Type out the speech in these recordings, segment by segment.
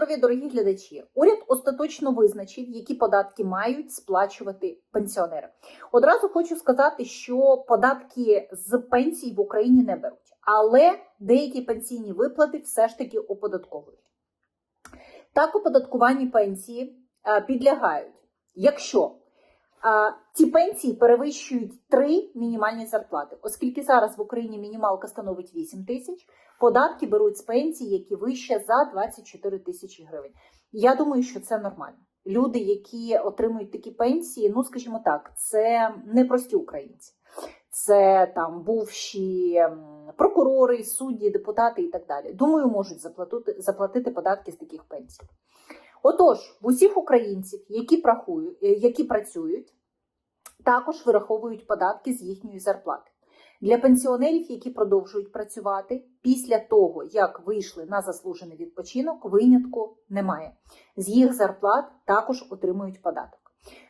здоров'я, дорогі глядачі. Уряд остаточно визначив, які податки мають сплачувати пенсіонери. Одразу хочу сказати, що податки з пенсій в Україні не беруть, але деякі пенсійні виплати все ж таки оподатковують. Так, оподаткуванні пенсії е, підлягають, якщо ці пенсії перевищують три мінімальні зарплати, оскільки зараз в Україні мінімалка становить 8 тисяч, податки беруть з пенсій, які вище за 24 тисячі гривень. Я думаю, що це нормально. Люди, які отримують такі пенсії, ну скажімо так, це не прості українці. Це там бувші прокурори, судді, депутати і так далі. Думаю, можуть заплатити, заплатити податки з таких пенсій. Отож, в усіх українців, які, прахують, е, які працюють, також вираховують податки з їхньої зарплати. Для пенсіонерів, які продовжують працювати, після того, як вийшли на заслужений відпочинок, винятку немає. З їх зарплат також отримують податок.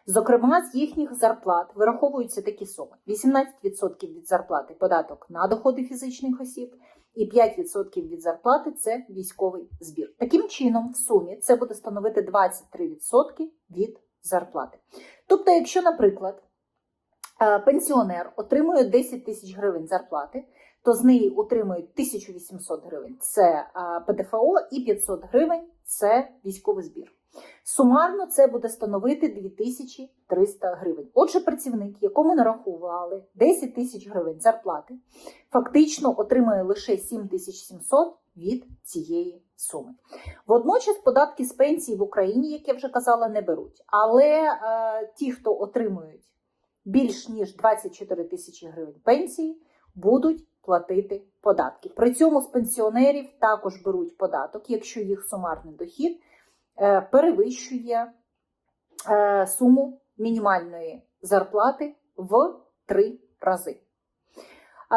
Зокрема, з їхніх зарплат вираховуються такі суми: 18% від зарплати податок на доходи фізичних осіб, і 5% від зарплати це військовий збір. Таким чином, в сумі це буде становити 23% від зарплати. Тобто, якщо, наприклад, е, пенсіонер отримує 10 тисяч гривень зарплати, то з неї отримують 1800 гривень це е, ПДФО і 500 гривень це військовий збір. Сумарно це буде становити 2300 гривень. Отже, працівник, якому нарахували 10 тисяч гривень зарплати, фактично отримує лише 7700 від цієї суми. Водночас податки з пенсії в Україні, як я вже казала, не беруть. Але е, ті, хто отримують більш ніж 24 тисячі гривень пенсії, будуть платити податки. При цьому з пенсіонерів також беруть податок, якщо їх сумарний дохід перевищує е, суму мінімальної зарплати в три рази.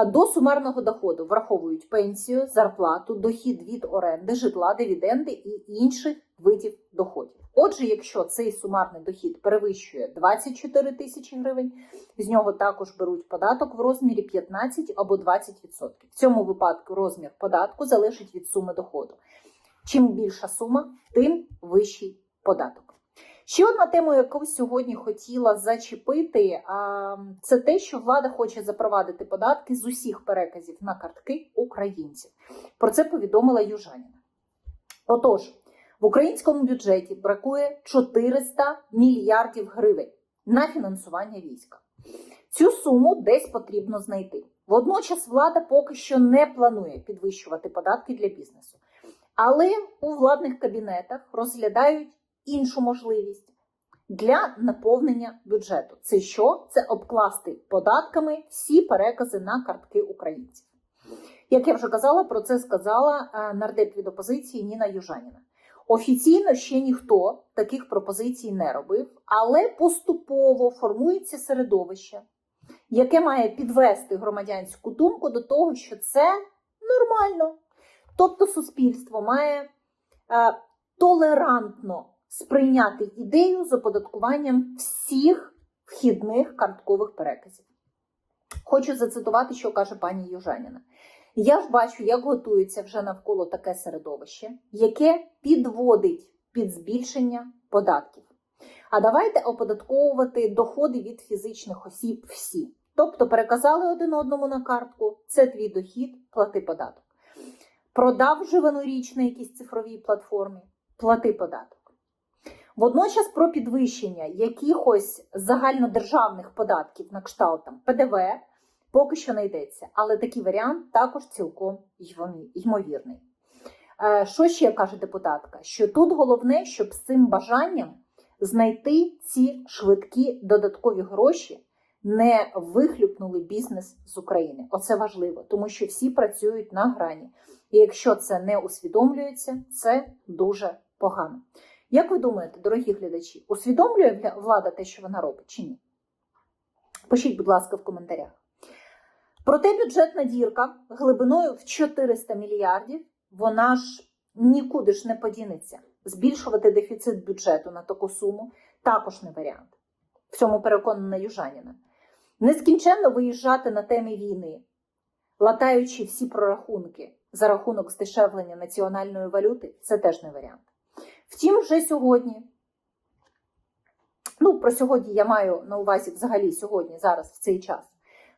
До сумарного доходу враховують пенсію, зарплату, дохід від оренди, житла, дивіденди і інших видів доходів. Отже, якщо цей сумарний дохід перевищує 24 тисячі гривень, з нього також беруть податок в розмірі 15 або 20%. В цьому випадку розмір податку залежить від суми доходу. Чим більша сума, тим вищий податок. Ще одна тема, яку сьогодні хотіла зачепити, це те, що влада хоче запровадити податки з усіх переказів на картки українців. Про це повідомила Южаніна. Отож, в українському бюджеті бракує 400 мільярдів гривень на фінансування війська. Цю суму десь потрібно знайти. Водночас влада поки що не планує підвищувати податки для бізнесу. Але у владних кабінетах розглядають іншу можливість для наповнення бюджету. Це що? Це обкласти податками всі перекази на картки українців. Як я вже казала, про це сказала е, нардеп від опозиції Ніна Южаніна. Офіційно ще ніхто таких пропозицій не робив, але поступово формується середовище, яке має підвести громадянську думку до того, що це нормально. Тобто суспільство має е, толерантно сприйняти ідею з оподаткуванням всіх вхідних карткових переказів. Хочу зацитувати, що каже пані Южаніна. Я ж бачу, як готується вже навколо таке середовище, яке підводить під збільшення податків. А давайте оподатковувати доходи від фізичних осіб всі. Тобто переказали один одному на картку, це твій дохід, плати податок. Продав вживану річ на якійсь цифровій платформі, плати податок. Водночас про підвищення якихось загальнодержавних податків на кшталт там, ПДВ поки що не йдеться, але такий варіант також цілком ймовірний. Е, Що ще каже депутатка? Що тут головне, щоб з цим бажанням знайти ці швидкі додаткові гроші не вихлюпнули бізнес з України. Оце важливо, тому що всі працюють на грані. І якщо це не усвідомлюється, це дуже погано. Як ви думаєте, дорогі глядачі, усвідомлює влада те, що вона робить, чи ні? Пишіть, будь ласка, в коментарях. Проте бюджетна дірка глибиною в 400 мільярдів, вона ж нікуди ж не подінеться. Збільшувати дефіцит бюджету на таку суму також не варіант. В цьому переконана Южаніна. Нескінченно виїжджати на темі війни, латаючи всі прорахунки за рахунок здешевлення національної валюти, це теж не варіант. Втім, вже сьогодні. Ну, про сьогодні я маю на увазі взагалі сьогодні, зараз, в цей час.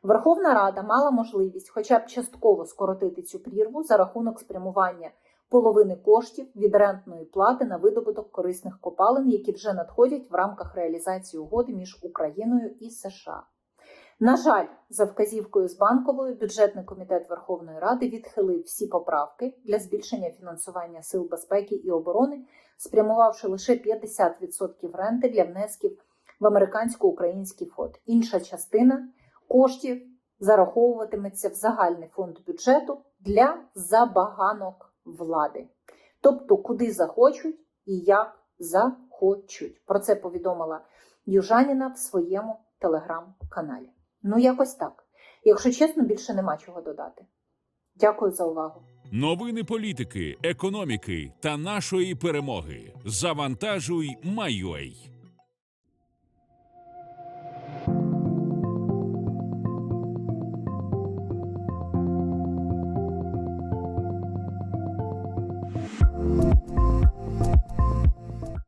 Верховна Рада мала можливість хоча б частково скоротити цю прірву за рахунок спрямування половини коштів від рентної плати на видобуток корисних копалин, які вже надходять в рамках реалізації угоди між Україною і США. На жаль, за вказівкою з банковою бюджетний комітет Верховної Ради відхилив всі поправки для збільшення фінансування сил безпеки і оборони, спрямувавши лише 50% ренти для внесків в американсько-український фонд. Інша частина коштів зараховуватиметься в загальний фонд бюджету для забаганок влади. Тобто, куди захочуть і як захочуть. Про це повідомила Южаніна в своєму телеграм-каналі. Ну, якось так. Якщо чесно, більше нема чого додати. Дякую за увагу. Новини політики, економіки та нашої перемоги. Завантажуй, Майой.